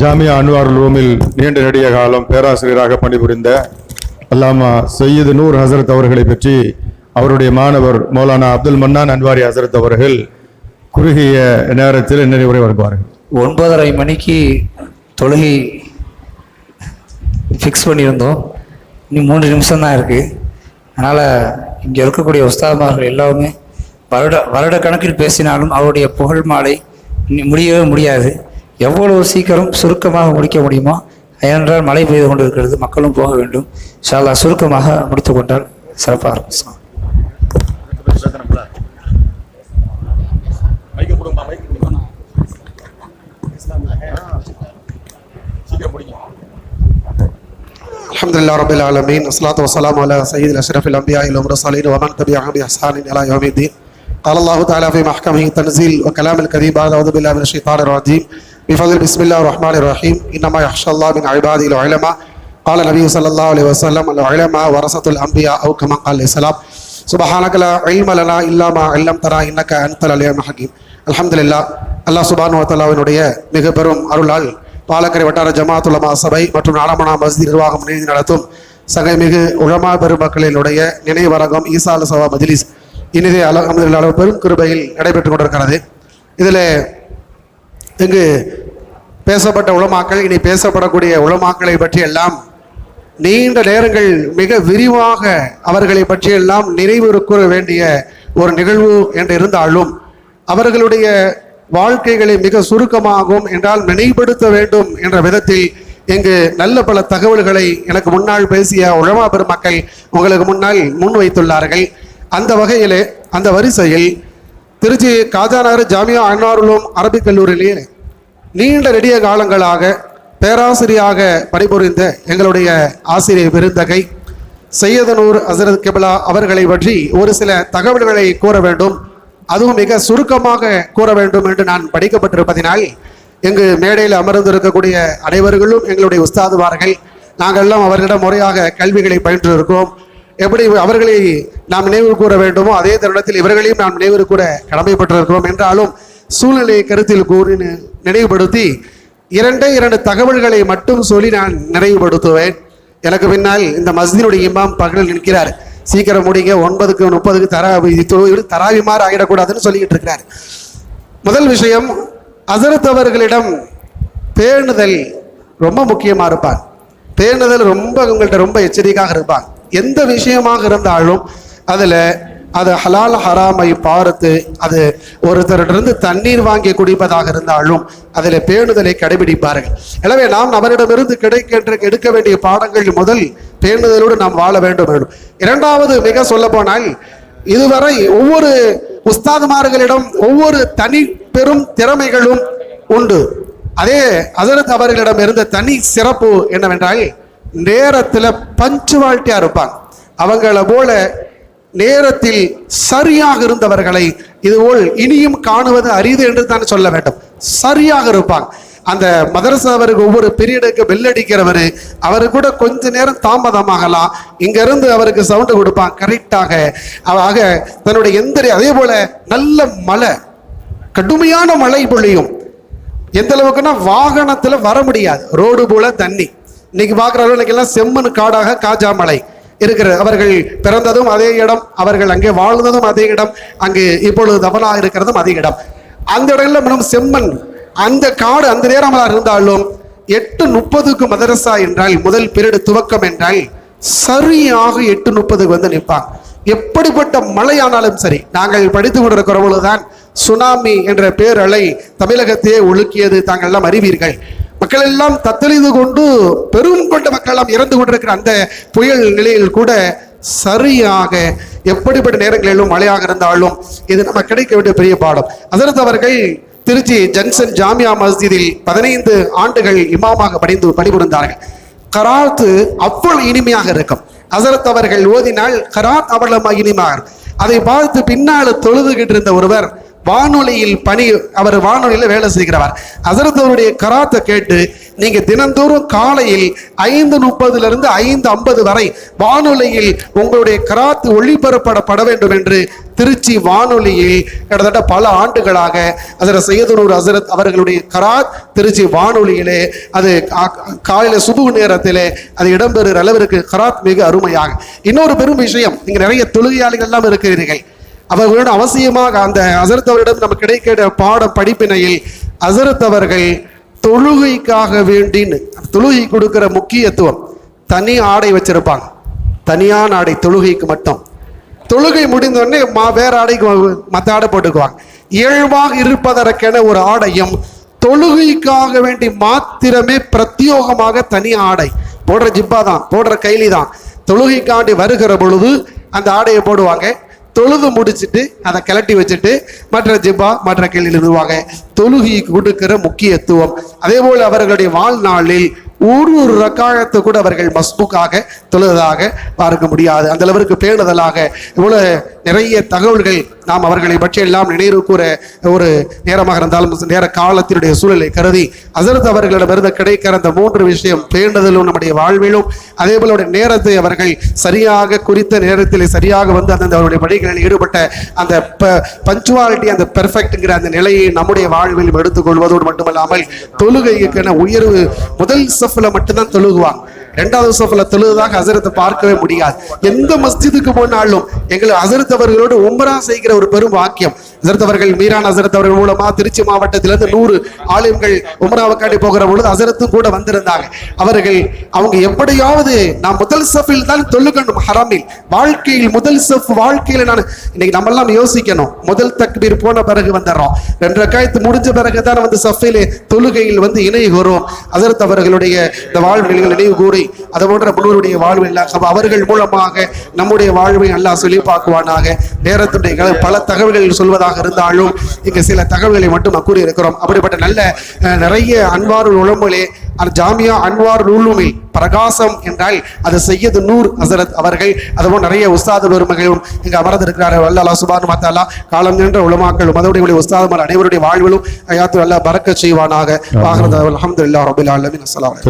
Jamia Anwar ரூமில் நீண்ட நெடிய காலம் பேராசிரியராக பணிபுரிந்த அல்லாமா சையது நூர் ஹசரத் அவர்களை பற்றி அவருடைய மாணவர் மௌலானா அப்துல் மன்னான் அன்வாரி ஹசரத் அவர்கள் குறுகிய நேரத்தில் நினைவுரை வருவார்கள் ஒன்பதரை மணிக்கு தொழுகை ஃபிக்ஸ் பண்ணியிருந்தோம். இன்னும் மூன்று நிமிஷம் தான் இருக்குது அதனால் இங்கே இருக்கக்கூடிய உஸ்தாத்மார்கள் எல்லாமே வருட வருட கணக்கில் பேசினாலும் அவருடைய புகழ் மாலை முடியவே முடியாது எவ்வளவு சீக்கிரம் சுருக்கமாக முடிக்க முடியுமோ ஏனென்றால் மழை பெய்து கொண்டிருக்கிறது மக்களும் போக வேண்டும் ஷாலா சுருக்கமாக முடித்து கொண்டால் சிறப்பாக இருக்கும் الحمد لله رب العالمين والصلاة والسلام على سيد الأشرف الأنبياء والمرسلين ومن تبعهم بإحسان إلى يوم الدين قال الله تعالى في محكمه التنزيل وكلام الكريم بعد أعوذ بالله من الشيطان الرجيم بفضل بسم الله الرحمن الرحيم إنما يخشى الله من عباده العلماء قال النبي صلى الله عليه وسلم العلماء ورثة الأنبياء أو كما قال عليه السلام سبحانك لا علم لنا إلا ما علمتنا إنك أنت العليم الحكيم الحمد لله அல்லாஹ் சுபானு வத்தாலாவினுடைய மிக பெரும் அருளால் பாலக்கரை வட்டார ஜமாத் உலமா சபை மற்றும் நாலமனா மஸ்ஜித் நிர்வாகம் இணைந்து நடத்தும் சகைமிகு உலமா பெருமக்களினுடைய நினைவரங்கம் ஈசா அல் சவா மஜ்லிஸ் இனிதே அலமதுல்லாஹ் பெரும் கிருபையில் நடைபெற்று கொண்டிருக்கிறது. இதில் இங்கு பேசப்பட்ட உளமாக்கள் இனி பேசப்படக்கூடிய உளமாக்களை பற்றி எல்லாம் நீண்ட நேரங்கள் மிக விரிவாக அவர்களை பற்றியெல்லாம் நினைவு கூற வேண்டிய ஒரு நிகழ்வு என்று இருந்தாலும் அவர்களுடைய வாழ்க்கைகளை மிக சுருக்கமாகும் என்றால் நினைவுபடுத்த வேண்டும் என்ற விதத்தில் இங்கு நல்ல பல தகவல்களை எனக்கு முன்னால் பேசிய உழமா பெருமக்கள் உங்களுக்கு முன்னால் முன்வைத்துள்ளார்கள். அந்த வகையிலே அந்த வரிசையில் திருச்சி காஜாநகர் ஜாமியா அன்னாருலோம் அரபிக் கல்லூரியிலே நீண்ட நெடிய காலங்களாக பேராசிரியாக பணிபுரிந்த எங்களுடைய ஆசிரியர் பெருந்தகை சையதனூர் ஹசரத் கிபிலா அவர்களை பற்றி ஒரு சில தகவல்களை கூற வேண்டும். அதுவும் மிக சுருக்கமாக கூற வேண்டும் என்று நான் படிக்கப்பட்டிருப்பதினால் எங்கு மேடையில் அமர்ந்திருக்கக்கூடிய அனைவர்களும் எங்களுடைய உஸ்தாதுவார்கள். நாங்கள் எல்லாம் அவர்களிடம் முறையாக கல்விகளை பயின்று இருக்கோம். எப்படி அவர்களை நாம் நினைவு கூற வேண்டுமோ அதே தருணத்தில் இவர்களையும் நாம் நினைவு கூற கடமைப்பட்டிருக்கிறோம் என்றாலும் சூழ்நிலையை கருத்தில் கூறி நி- நினைவுபடுத்தி இரண்டே இரண்டு தகவல்களை மட்டும் சொல்லி நான் நிறைவுபடுத்துவேன் எனக்கு பின்னால் இந்த மஸ்ஜினுடைய இமாம் பகலில் நிற்கிறார். சீக்கிரம் முடிங்க ஒன்பதுக்கு முப்பதுக்கு தராவி தராவிமாறு ஆகிடக்கூடாதுன்னு சொல்லிக்கிட்டு இருக்கிறார். முதல் விஷயம் அசரத் பேணுதல் ரொம்ப முக்கியமாக இருப்பாங்க பேணுதல் ரொம்ப உங்கள்கிட்ட ரொம்ப எச்சரிக்கையாக இருப்பாங்க எந்த விஷயமாக இருந்தாலும் அதில் அது ஹலால் ஹராமை பார்த்து அது ஒருத்தரிடமிருந்து தண்ணீர் வாங்கி குடிப்பதாக இருந்தாலும் அதில் பேணுதலை கடைபிடிப்பார்கள். எனவே நாம் அவரிடமிருந்து கிடைக்கின்ற எடுக்க வேண்டிய பாடங்கள் முதல் பேணுதலோடு நாம் வாழ வேண்டும் வேண்டும் இரண்டாவது மிக சொல்ல போனால் இதுவரை ஒவ்வொரு உஸ்தாதுமார்களிடம் ஒவ்வொரு தனி பெரும் திறமைகளும் உண்டு. அதே அதற்கு அவர்களிடம் இருந்த தனி சிறப்பு என்னவென்றால் நேரத்தில் பஞ்சுவாலிட்டியாக இருப்பாங்க. அவங்கள போல நேரத்தில் சரியாக இருந்தவர்களை இதுபோல் இனியும் காணுவது அரிது என்று தான் சொல்ல வேண்டும். சரியாக இருப்பாங்க. அந்த மதரசாவருக்கு ஒவ்வொரு பீரியடுக்கு பெல் அடிக்கிறவர் அவரு கூட கொஞ்ச நேரம் தாமதமாகலாம். இங்கேருந்து அவருக்கு சவுண்டு கொடுப்பான். கரெக்டாக ஆக தன்னுடைய எந்த அதே போல நல்ல மழை கடுமையான மழை பொழியும். எந்த அளவுக்குன்னா வாகனத்தில் வர முடியாது. ரோடு போல தண்ணி. இன்னைக்கு பார்க்குற அளவுக்கு எல்லாம் செம்மண் காடாக காஜா மலை இருக்கிறது. அவர்கள் பிறந்ததும் அதே இடம் அவர்கள் அங்கே வாழ்ந்ததும் அதே இடம் அங்கு இப்பொழுது தவனாக இருக்கிறதும் அதே இடம். அந்த இடங்களில் மிகவும் செம்மண். அந்த காடு அந்த நேரமாக இருந்தாலும் எட்டு முப்பதுக்கு மதரசா என்றால் முதல் பீரியடு துவக்கம் என்றால் சரியாக எட்டு முப்பதுக்கு வந்து நிற்பான். எப்படிப்பட்ட மழையானாலும் சரி நாங்கள் படித்து கொண்டிருக்கிற பொழுதுதான் சுனாமி என்ற பேரலை தமிழகத்தையே ஒழுக்கியது தாங்கள் எல்லாம் அறிவீர்கள். மக்கள் எல்லாம் தத்தளித்து கொண்டு பெரும் கொண்ட மக்கள் எல்லாம் இறந்து கொண்டிருக்கிற அந்த புயல் நிலையில் கூட சரியாக எப்படிப்பட்ட நேரங்களிலும் மழையாக இருந்தாலும் இது நம்ம கிடைக்க வேண்டிய பெரிய பாடம். அதற்கு அவர்கள் திருச்சி ஜங்ஷன் ஜாமியா மஸ்ஜிதில் பதினைந்து ஆண்டுகள் இமாமாக படிந்து பணிபுரிந்தார்கள். கராத்து அவ்வளவு இனிமையாக இருக்கும். அசரத் அவர்கள் ஓதினால் கராத் அவ்வளவு இனிமையாக அதை பார்த்து பின்னால் தொழுதுகிட்டு இருந்த ஒருவர் வானொலியில் பணி அவர் வானொலியில் வேலை செய்கிறவர். ஹசரத் அவருடைய கராத்தை கேட்டு நீங்கள் தினந்தோறும் காலையில் ஐந்து முப்பதுலேருந்து ஐந்து ஐம்பது வரை வானொலியில் உங்களுடைய கராத்து ஒளிபரப்பப்பட வேண்டும் என்று திருச்சி வானொலியில் கிட்டத்தட்ட பல ஆண்டுகளாக அதில் சையதுனூர் அசரத் அவர்களுடைய கராத் திருச்சி வானொலியிலே அது காலையில் சுபு நேரத்திலே அது இடம்பெறுகிற அளவிற்கு கராத் மிக அருமையாக. இன்னொரு பெரும் விஷயம் இங்கே நிறைய தொழுகையாளிகள் எல்லாம் இருக்கிறீர்கள். அவர்களோடு அவசியமாக அந்த அசரத்தவரிடம் நம்ம நமக்கு கிடைக்கிற பாட படிப்பினையில் அசரத்தவர்கள் தொழுகைக்காக வேண்டின்னு தொழுகை கொடுக்கிற முக்கியத்துவம் தனி ஆடை வச்சிருப்பாங்க. தனியான ஆடை தொழுகைக்கு மட்டும். தொழுகை முடிந்தோடனே மா வேற ஆடைக்கு மற்ற ஆடை போட்டுக்குவாங்க. இயல்பாக இருப்பதற்கென ஒரு ஆடையும் தொழுகைக்காக வேண்டி மாத்திரமே பிரத்யோகமாக தனி ஆடை. போடுற ஜிப்பா தான் போடுற கைலி தான். தொழுகைக்காண்டி வருகிற பொழுது அந்த ஆடையை போடுவாங்க. தொழுது முடிச்சிட்டு அதை கிளட்டி வச்சுட்டு மற்ற ஜிபா மற்ற கேள்வி எழுதுவாங்க தொழுகி கொடுக்கிற முக்கியத்துவம். அதே போல் அவர்களுடைய வாழ்நாளில் ஒரு ஒரு ரக்காயத்தை கூட அவர்கள் மஸ்புக்காக தொழுதாக பார்க்க முடியாது. அந்த அளவிற்கு பேணுதலாக. இவ்வளவு நிறைய தகவல்கள் நாம் அவர்களை பற்றி எல்லாம் நினைவு கூற ஒரு நேரமாக இருந்தாலும் நேர காலத்தினுடைய சூழலை கருதி அசரத் அவர்களிடமிருந்து கிடைக்கிற அந்த மூன்று விஷயம் பேண்டதிலும் நம்முடைய வாழ்விலும் அதே போல நேரத்தை அவர்கள் சரியாக குறித்த நேரத்தில் சரியாக வந்து அந்த அவருடைய பணிகளில் ஈடுபட்ட அந்த பஞ்சுவாலிட்டி அந்த பெர்ஃபெக்ட்ங்கிற அந்த நிலையை நம்முடைய வாழ்வில் எடுத்துக்கொள்வதோடு மட்டுமல்லாமல் தொழுகைக்கான உயர்வு முதல் சஃப்ல மட்டும்தான் தொழுகுவாங்க. இரண்டாவது சோஃபில் தொழுதாக ஹசரத்தை பார்க்கவே முடியாது. எந்த மஸ்ஜிதுக்கு போனாலும் எங்கள் ஹசரத் அவர்களோடு உம்ரா செய்கிற ஒரு பெரும் வாக்கியம். ஹசரத் அவர்கள் மீரான் ஹசரத் அவர்கள் மூலமா திருச்சி மாவட்டத்திலிருந்து நூறு ஆலயங்கள் உம்ராவுக்காண்டி போகிற பொழுது ஹசரத்தும் கூட வந்திருந்தாங்க. அவர்கள் அவங்க எப்படியாவது நான் முதல் சஃபில் தான் தொழுகணும் ஹரமில். வாழ்க்கையில் முதல் சஃப் வாழ்க்கையில நான் இன்னைக்கு நம்ம எல்லாம் யோசிக்கணும். முதல் தக்பீர் போன பிறகு வந்துடுறோம். ரெண்டு ரக்காயத்து முடிஞ்ச பிறகு தான் வந்து சஃபிலே தொழுகையில் வந்து இணைகிறோம். ஹசரத் அவர்களுடைய இந்த வாழ்வியல்கள் நினைவு கூறி அது போன்ற முன்னோருடைய வாழ்வு எல்லாம் அவர்கள் மூலமாக நம்முடைய வாழ்வை நல்லா சொல்லி பார்க்குவானாக நேரத்துடைய பல தகவல்கள் சொல்வதாக இருந்தாலும் இங்கு சில தகவல்களை மட்டும் நான் கூறியிருக்கிறோம். அப்படிப்பட்ட நல்ல நிறைய உளமுலே அந்த ஜாமியா அன்வார் உளுமில் பிரகாசம் என்றால் அது செய்யது நூர் ஹசரத் அவர்கள். அதுபோல் நிறைய உஸ்தாது பெருமகளும் இங்கு அமர்ந்திருக்கிறார்கள். அல்லா சுபான் மத்தாலா காலம் நின்ற உலமாக்கள் மதவுடைய உஸ்தாதுமார் அனைவருடைய வாழ்விலும் அயாத்து அல்லா பறக்க செய்வானாக. வாகனத் அலமதுல்லா ரபுல் ஆலமின். அஸ்ஸலாமு அலைக்கும்.